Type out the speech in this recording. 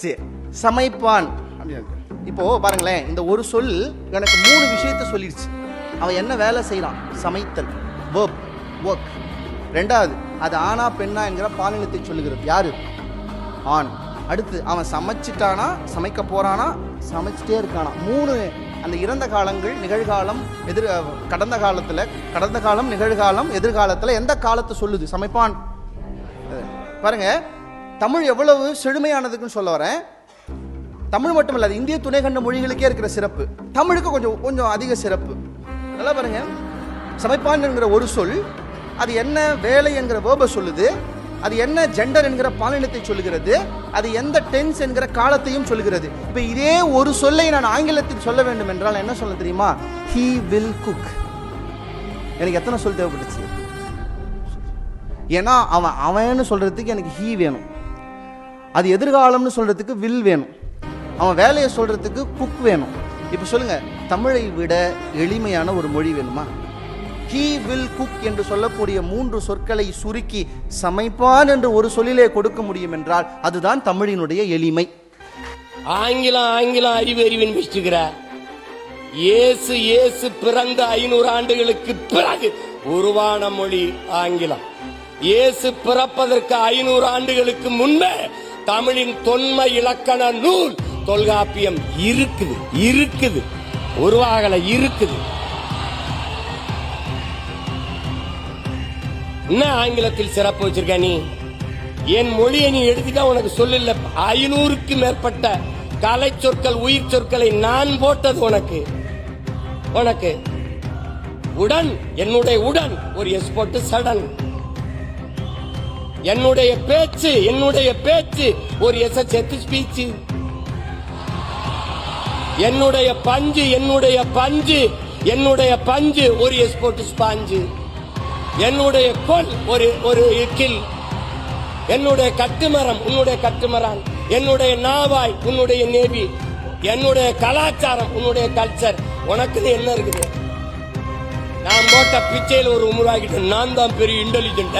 சரி, சமைப்பான். இப்போ பாருங்களேன் இந்த ஒரு சொல் எனக்கு மூணு விஷயத்த சொல்லிடுச்சு அவன் என்ன வேலை செய்யறான் சமைத்தல். வேர்ப் ஒர்க் ரெண்டாவது அது ஆனா பெண்ணா என்கிற பாலினத்தை சொல்லுகிறது. யாரு? ஆண். அடுத்து அவன் சமைச்சிட்டானா சமைக்க போறானா சமைச்சிட்டே இருக்கானா? மூணு அந்த இறந்த காலங்கள் நிகழ்காலம் எதிர் கடந்த காலத்தில் கடந்த காலம் நிகழ்காலம் எதிர்காலத்தில் எந்த காலத்தை சொல்லுது? சமைப்பான். பாருங்கள் தமிழ் எவ்வளவு செழுமையானதுக்குன்னு சொல்ல வரேன். தமிழ் மட்டும் இல்ல இந்திய துணைக்கண்ட மொழிகளுக்கே இருக்கிற சிறப்பு. தமிழுக்கு கொஞ்சம் கொஞ்சம் அதிக சிறப்பு. நல்லா பாருங்க. சமைப்பான் என்கிற ஒரு சொல் அது என்ன வேலை என்கிற வேர்பை சொல்லுது அது என்ன ஜெண்டர் என்கிற பாலினத்தை சொல்லுகிறது அது எந்த டென்ஸ் என்கிற காலத்தையும் சொல்லுகிறது. இப்போ இதே ஒரு சொல்லை நான் ஆங்கிலத்தில் சொல்ல வேண்டும் என்றால் என்ன சொல்ல தெரியுமா? ஹீ வில் குக் எனக்கு எத்தனை சொல் தேவைப்பட்டுச்சு? ஏன்னா அவன் அவன்னு சொல்றதுக்கு எனக்கு ஹீ வேணும். அது எதிர்காலம்னு சொல்கிறதுக்கு வில் வேணும். அவன் வேலையை சொல்கிறதுக்கு குக் வேணும். இப்போ சொல்லுங்கள் தமிழை விட எளிமையான ஒரு மொழி வேணுமா? ஹீ வில் குக் என்று சொல்லக்கூடிய மூன்று சொற்களை சுருக்கி சமைப்பான் என்று ஒரு சொல்லிலே கொடுக்க முடியும் என்றால் அதுதான் தமிழினுடைய எளிமை. ஆங்கிலம் ஆங்கிலம் அறிவு அறிவின் வச்சுக்கிற இயேசு இயேசு பிறந்த ஐநூறு ஆண்டுகளுக்கு பிறகு உருவான மொழி ஆங்கிலம். இயேசு பிறப்பதற்கு ஐநூறு ஆண்டுகளுக்கு முன்பே தமிழின் தொன்மை இலக்கண நூல். தொல்காப்பியம் இருக்குது இருக்குது. உருவாகல இருக்குது. என்ன ஆங்கிலத்தில் சிறப்பு வச்சிருக்க நீ? என் மொழியை நீ எடுத்துட்டா உனக்கு சொல்லல ஐநூறுக்கு மேற்பட்ட கலை சொற்கள் உயிர் சொற்களை நான் போட்டது உனக்கு. உனக்கு. உடன் என்னுடைய உடன் ஒரு எஸ் போட்டு சடன். என்னுடைய பேச்சு என்னுடைய பேச்சு. ஒரு எஸ் ஸ்பீச்சு என்னுடைய பஞ்சு என்னுடைய பஞ்சு என்னுடைய பஞ்சு ஒரு எஸ் போட்டு ஸ்பாஞ்சு என்னுடைய கொல் ஒரு ஒரு கில் என்னுடைய கட்டுமரம் உன்னுடைய கட்டுமரம். என்னுடைய நாவாய் உன்னுடைய நேவி. என்னுடைய கலாச்சாரம் உன்னுடைய கல்ச்சர் உனக்கு என்ன இருக்குது? நான் போட்ட பிச்சையில் ஒரு உருவாக்கிட்டேன் நான் தான் பெரிய இன்டெலிஜென்ட்